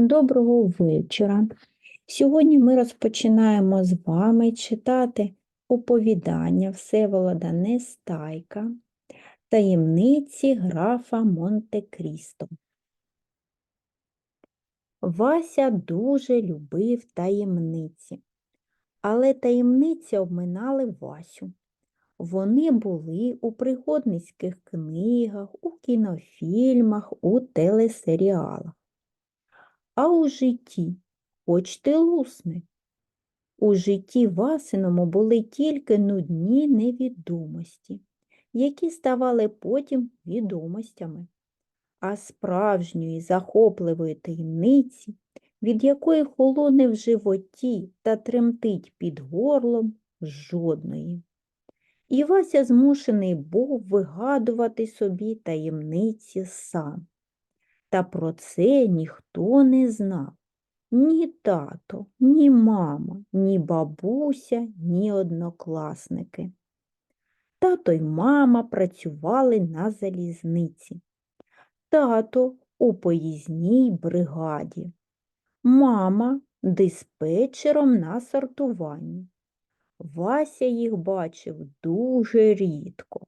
Доброго вечора. Сьогодні ми розпочинаємо з вами читати оповідання Всеволода Нестайка таємниці графа Монте-Крісто. Вася дуже любив таємниці, але таємниці обминали Васю. Вони були у пригодницьких книгах, у кінофільмах, у телесеріалах. А у житті, хоч ти лусни. У житті Васиному були тільки нудні невідомості, які ставали потім відомостями. А справжньої захопливої таємниці, від якої холоне в животі та тремтить під горлом, жодної. І Вася змушений був вигадувати собі таємниці сам. Та про це ніхто не знав. Ні тато, ні мама, ні бабуся, ні однокласники. Тато й мама працювали на залізниці. Тато у поїзній бригаді. Мама диспетчером на сортуванні. Вася їх бачив дуже рідко.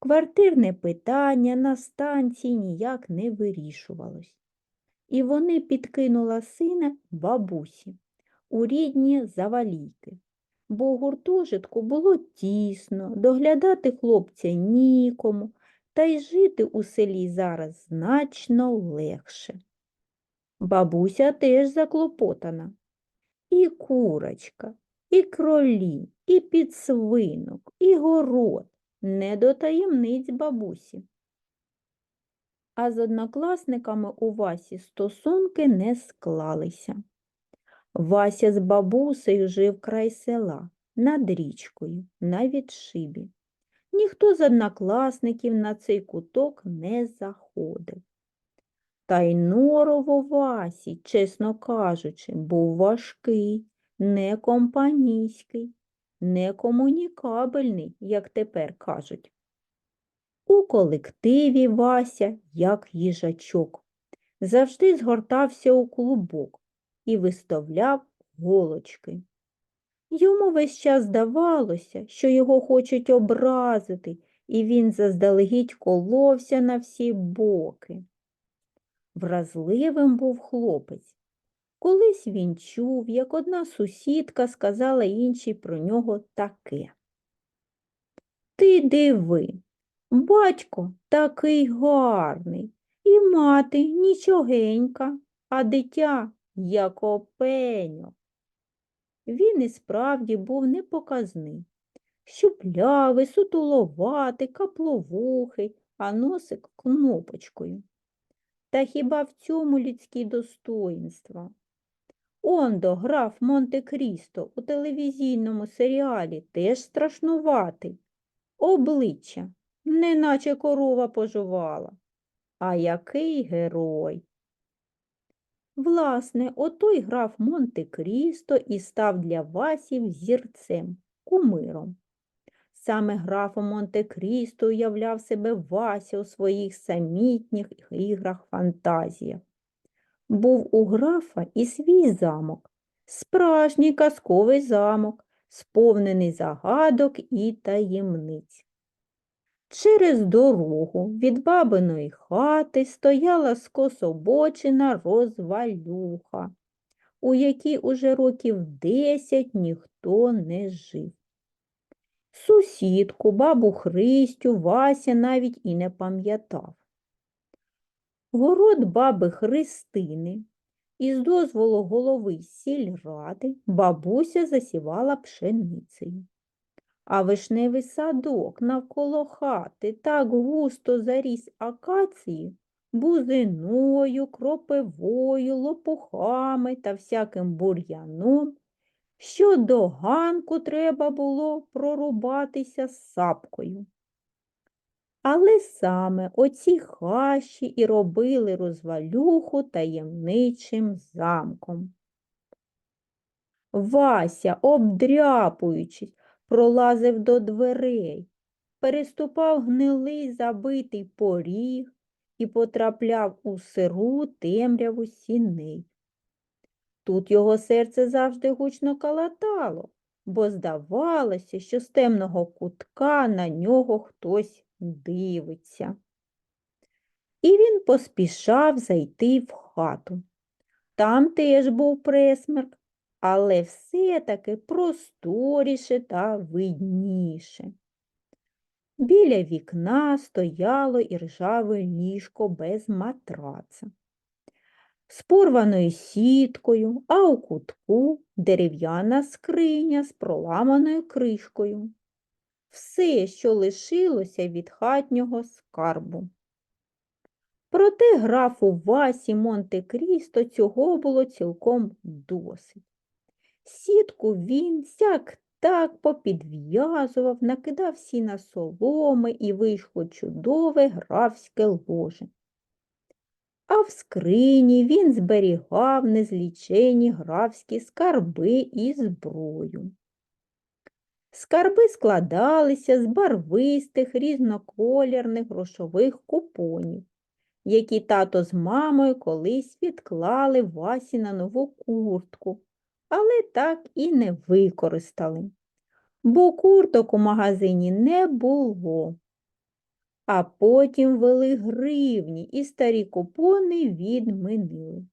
Квартирне питання на станції ніяк не вирішувалось. І вони підкинула сина бабусі у рідні завалійки, бо у гуртожитку було тісно, доглядати хлопця нікому, та й жити у селі зараз значно легше. Бабуся теж заклопотана. І курочка, і кролі, і підсвинок, і город не до таємниць бабусі. А з однокласниками у Васі стосунки не склалися. Вася з бабусею жив край села, над річкою, на відшибі. Ніхто з однокласників на цей куток не заходив. Та й норово Васі, чесно кажучи, був важкий, не компанійський некомунікабельний, як тепер кажуть. У колективі Вася, як їжачок, завжди згортався у клубок і виставляв голочки. Йому весь час здавалося, що його хочуть образити, і він заздалегідь коловся на всі боки. Вразливим був хлопець, Колись він чув, як одна сусідка сказала іншій про нього таке. Ти диви, батько такий гарний, і мати нічогенька, а дитя як опеньок. Він і справді був непоказний, щуплявий, сутуловатий, капловухий, а носик кнопочкою. Та хіба в цьому людські достоїнства? Ондо граф Монте-Крісто у телевізійному серіалі теж страшнуватий. Обличчя, неначе корова пожувала. А який герой? Власне, отой граф Монте-Крісто і став для Васі взірцем, кумиром. Саме графом Монте-Крісто уявляв себе Вася у своїх самітніх іграх фантазіях був у графа і свій замок, справжній казковий замок, сповнений загадок і таємниць. Через дорогу від бабиної хати стояла скособочена розвалюха, у якій уже років десять ніхто не жив. Сусідку, бабу Христю Вася навіть і не пам'ятав. Город баби Христини із дозволу голови сільради бабуся засівала пшеницею. А вишневий садок навколо хати так густо заріс акації, бузиною, кропивою, лопухами та всяким бур'яном, що до ганку треба було прорубатися сапкою. Але саме оці хащі і робили розвалюху таємничим замком. Вася, обдряпуючись, пролазив до дверей, переступав гнилий забитий поріг і потрапляв у сиру темряву сіней. Тут його серце завжди гучно калатало, бо здавалося, що з темного кутка на нього хтось дивиться. І він поспішав зайти в хату. Там теж був пресмерк, але все-таки просторіше та видніше. Біля вікна стояло і ржаве ліжко без матраца. З порваною сіткою, а у кутку дерев'яна скриня з проламаною кришкою. Все, що лишилося від хатнього скарбу. Проте графу Васі Монте-Крісто цього було цілком досить. Сітку він сяк так попідв'язував, накидав сіна соломи і вийшло чудове графське ложе. А в скрині він зберігав незлічені графські скарби і зброю. Скарби складалися з барвистих різноколірних грошових купонів, які тато з мамою колись відклали Васі на нову куртку, але так і не використали, бо курток у магазині не було. А потім вели гривні і старі купони відмінили.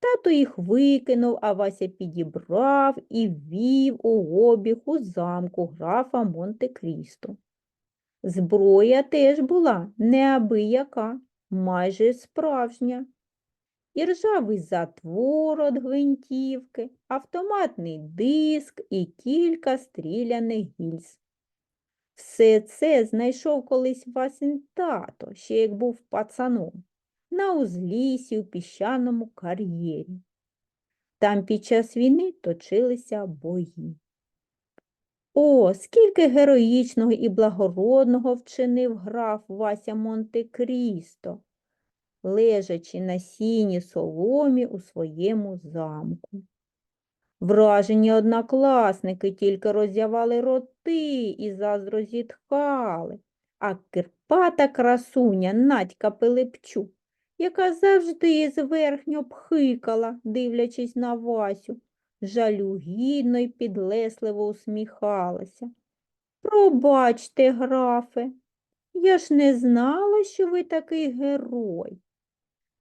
Тато їх викинув, а Вася підібрав і ввів у обіг у замку графа Монте-Крісто. Зброя теж була неабияка, майже справжня. І ржавий затвор від гвинтівки, автоматний диск і кілька стріляних гільз. Все це знайшов колись Васин тато, ще як був пацаном, на узлісі у піщаному кар'єрі. Там під час війни точилися бої. О, скільки героїчного і благородного вчинив граф Вася Монте-Крісто, лежачи на сіні соломі у своєму замку. Вражені однокласники тільки роззявали роти і заздро зітхали, а кирпата красуня Надька Пилипчук, яка завжди зверхньо пхикала, дивлячись на Васю, жалюгідно й підлесливо усміхалася. Пробачте, графе, я ж не знала, що ви такий герой.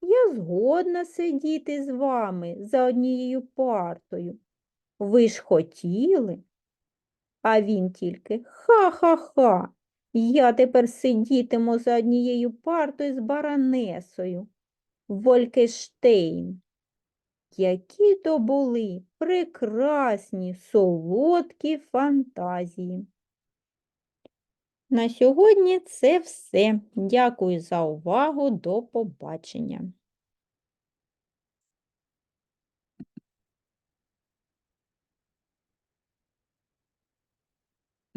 Я згодна сидіти з вами за однією партою. Ви ж хотіли? А він тільки ха-ха-ха. Я тепер сидітиму за однією партою з баронесою. Волькештейн. Які то були прекрасні, солодкі фантазії. На сьогодні це все. Дякую за увагу. До побачення.